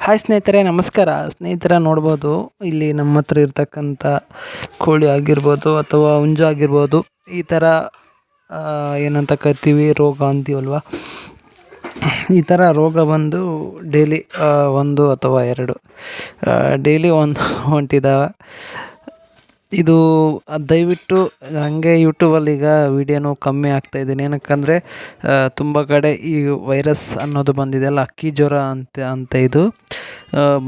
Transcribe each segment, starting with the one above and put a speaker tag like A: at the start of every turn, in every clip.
A: Hi ಸ್ನೇಹಿತರೆ, ನಮಸ್ಕಾರ. ಸ್ನೇಹಿತರ, ನೋಡ್ಬೋದು, ಇಲ್ಲಿ ನಮ್ಮ ಹತ್ರ ಇರ್ತಕ್ಕಂಥ ಕೋಳಿ ಆಗಿರ್ಬೋದು ಅಥವಾ ಹುಂಜು ಆಗಿರ್ಬೋದು, ಈ ಥರ ಏನಂತ ಕರಿತೀವಿ, ರೋಗ ಅಂತೀವಲ್ವ? ಈ ಥರ ರೋಗ ಬಂದು ಡೈಲಿ ಒಂದು ಅಥವಾ ಎರಡು ಡೈಲಿ ಒಂದು ಹೊಂಟಿದ್ದಾವೆ ಇದು ದಯವಿಟ್ಟು ಹಂಗೆ ಯೂಟ್ಯೂಬಲ್ಲಿ ಈಗ ವಿಡಿಯೋನೂ ಕಮ್ಮಿ ಆಗ್ತಾ ಇದ್ದೀನಿ. ಏನಕ್ಕಂದರೆ ತುಂಬ ಕಡೆ ಈ ವೈರಸ್ ಅನ್ನೋದು ಬಂದಿದೆಯಲ್ಲ ಅಕ್ಕಿ ಜ್ವರ ಅಂತ ಅಂತ ಇದು.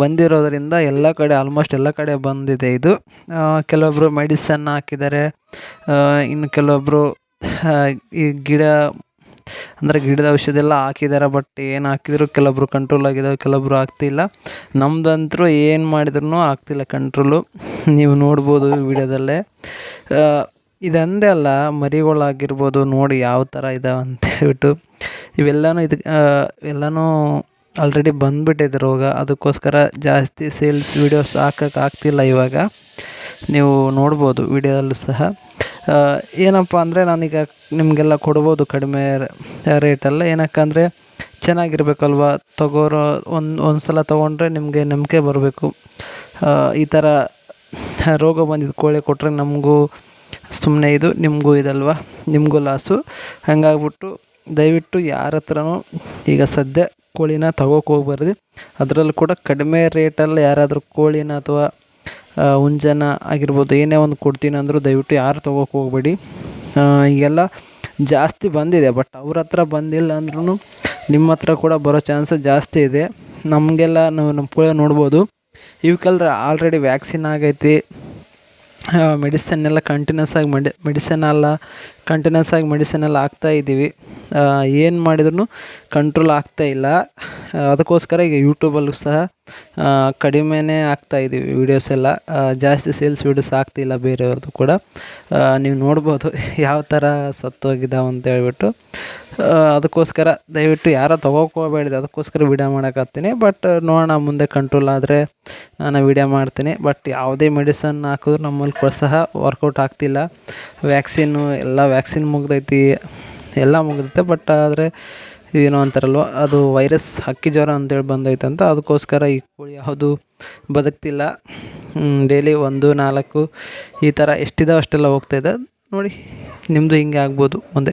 A: ಬಂದಿರೋದರಿಂದ ಎಲ್ಲ ಕಡೆ ಆಲ್ಮೋಸ್ಟ್ ಎಲ್ಲ ಕಡೆ ಬಂದಿದೆ ಇದು. ಕೆಲವೊಬ್ಬರು ಮೆಡಿಸನ್ ಹಾಕಿದ್ದಾರೆ. ಇನ್ನು ಕೆಲವೊಬ್ಬರು ಈ ಗಿಡ, ಅಂದರೆ ಗಿಡದ ಔಷಧಿ ಎಲ್ಲ ಹಾಕಿದ್ದಾರೆ ಬಟ್ ಏನು ಹಾಕಿದ್ರು ಕೆಲವೊಬ್ರು ಕಂಟ್ರೋಲ್ ಆಗಿದ್ದಾವೆ ಕೆಲವೊಬ್ರು ಆಗ್ತಿಲ್ಲ. ನಮ್ದಂತರೂ ಏನು ಮಾಡಿದ್ರು ಆಗ್ತಿಲ್ಲ ಕಂಟ್ರೋಲು ನೀವು ನೋಡ್ಬೋದು ವಿಡಿಯೋದಲ್ಲೇ. ಇದಂದೇ ಅಲ್ಲ, ಮರಿಗಳಾಗಿರ್ಬೋದು, ನೋಡಿ ಯಾವ ಥರ ಇದಾವೆ ಅಂತ ಹೇಳ್ಬಿಟ್ಟು. ಇವೆಲ್ಲನೂ ಇದು ಎಲ್ಲನೂ ಆಲ್ರೆಡಿ ಬಂದುಬಿಟ್ಟಿದೆ ರೋಗ. ಅದಕ್ಕೋಸ್ಕರ ಜಾಸ್ತಿ ಸೇಲ್ಸ್ ವೀಡಿಯೋಸ್ ಹಾಕಕ್ಕೆ ಆಗ್ತಿಲ್ಲ ಇವಾಗ. ನೀವು ನೋಡ್ಬೋದು ವಿಡಿಯೋದಲ್ಲೂ ಸಹ. ಏನಪ್ಪ ಅಂದರೆ ನಾನೀಗ ನಿಮಗೆಲ್ಲ ಕೊಡ್ಬೋದು ಕಡಿಮೆ ರೇಟಲ್ಲ ಏನಕ್ಕಂದರೆ ಚೆನ್ನಾಗಿರ್ಬೇಕಲ್ವ? ತಗೋರೋ ಒಂದು ಒಂದು ಸಲ ತೊಗೊಂಡ್ರೆ ನಿಮಗೆ ನಂಬಿಕೆ ಬರಬೇಕು. ಈ ಥರ ರೋಗ ಬಂದಿದ್ದು ಕೋಳಿ ಕೊಟ್ಟರೆ ನಮಗೂ ಸುಮ್ಮನೆ ಇದು, ನಿಮಗೂ ಇದಲ್ವ? ನಿಮಗೂ ಲಾಸು ಹಂಗಾಗ್ಬಿಟ್ಟು ದಯವಿಟ್ಟು ಯಾರ ಹತ್ರನೂ ಈಗ ಸದ್ಯ ಕೋಳಿನ ತಗೋಕೆ ಹೋಗ್ಬಾರ್ದು ಅದರಲ್ಲೂ ಕೂಡ ಕಡಿಮೆ ರೇಟಲ್ಲಿ ಯಾರಾದರೂ ಕೋಳಿನ ಅಥವಾ ಹುಂಜನ ಆಗಿರ್ಬೋದು, ಏನೇ ಒಂದು ಕೊಡ್ತೀನಿ ಅಂದರೂ ದಯವಿಟ್ಟು ಯಾರು ತೊಗೋಕೆ ಹೋಗಬೇಡಿ. ಈಗೆಲ್ಲ ಜಾಸ್ತಿ ಬಂದಿದೆ, ಬಟ್ ಅವ್ರ ಹತ್ರ ಬಂದಿಲ್ಲ ಅಂದ್ರೂ ನಿಮ್ಮ ಹತ್ರ ಕೂಡ ಬರೋ ಚಾನ್ಸ್ ಜಾಸ್ತಿ ಇದೆ. ನಮಗೆಲ್ಲ ನಾವು ನಮ್ಮ ಕೋಳಿ ನೋಡ್ಬೋದು. ಇವಕ್ಕೆಲ್ಲ ಆಲ್ರೆಡಿ ವ್ಯಾಕ್ಸಿನ್ ಆಗೈತಿ. ಮೆಡಿಸನ್ ಎಲ್ಲ ಕಂಟಿನ್ಯೂಸ್ ಆಗಿ ಮೆಡಿ, ಮೆಡಿಸನ್ ಎಲ್ಲ ಕಂಟಿನ್ಯೂಸ್ ಆಗಿ ಮೆಡಿಸನ್ ಎಲ್ಲ ಹಾಕ್ತಾ ಇದ್ದೀವಿ. ಏನು ಮಾಡಿದ್ರು ಕಂಟ್ರೋಲ್ ಆಗ್ತಾ ಇಲ್ಲ. ಅದಕ್ಕೋಸ್ಕರ ಈಗ ಯೂಟ್ಯೂಬಲ್ಲೂ ಸಹ ಕಡಿಮೆನೇ ಆಗ್ತಾ ಇದ್ದೀವಿ ವೀಡಿಯೋಸ್ ಎಲ್ಲ. ಜಾಸ್ತಿ ಸೇಲ್ಸ್ ವೀಡಿಯೋಸ್ ಆಗ್ತಿಲ್ಲ ಬೇರೆಯವ್ರದ್ದು ಕೂಡ. ನೀವು ನೋಡ್ಬೋದು ಯಾವ ಥರ ಸತ್ತೋಗಿದ್ದಾವೆ ಅಂತ ಹೇಳ್ಬಿಟ್ಟು. ಅದಕ್ಕೋಸ್ಕರ ದಯವಿಟ್ಟು ಯಾರೋ ತೊಗೋಕೋಬೇಡಿದೆ, ಅದಕ್ಕೋಸ್ಕರ ವೀಡಿಯೋ ಮಾಡೋಕತ್ತೀನಿ. ಬಟ್ ನೋಡೋಣ, ಮುಂದೆ ಕಂಟ್ರೋಲ್ ಆದರೆ ನಾನು ವೀಡಿಯೋ ಮಾಡ್ತೀನಿ. ಬಟ್ ಯಾವುದೇ ಮೆಡಿಸನ್ ಹಾಕಿದ್ರು ನಮ್ಮಲ್ಲಿ ಕೂಡ ಸಹ ವರ್ಕೌಟ್ ಆಗ್ತಿಲ್ಲ. ವ್ಯಾಕ್ಸಿನ್ನು ಎಲ್ಲ ವ್ಯಾಕ್ಸಿನ್ ಮುಗ್ದೈತಿ, ಎಲ್ಲ ಮುಗಿದೈತೆ ಬಟ್ ಆದರೆ ಏನೋ ಅಂತಾರಲ್ವ, ಅದು ವೈರಸ್ ಹಕ್ಕಿ ಜ್ವರ ಅಂತೇಳಿ ಬಂದೈತೆ ಅಂತ ಅದಕ್ಕೋಸ್ಕರ ಈ ಕೋಳಿ ಯಾವುದು ಬದುಕ್ತಿಲ್ಲ. ಡೈಲಿ ಒಂದು, ನಾಲ್ಕು, ಈ ಥರ ಎಷ್ಟಿದಾವೆ ಅಷ್ಟೆಲ್ಲ ಹೋಗ್ತಾಯಿದೆ ನೋಡಿ ನಿಮ್ಮದು ಹಿಂಗೆ ಆಗ್ಬೋದು ಮುಂದೆ.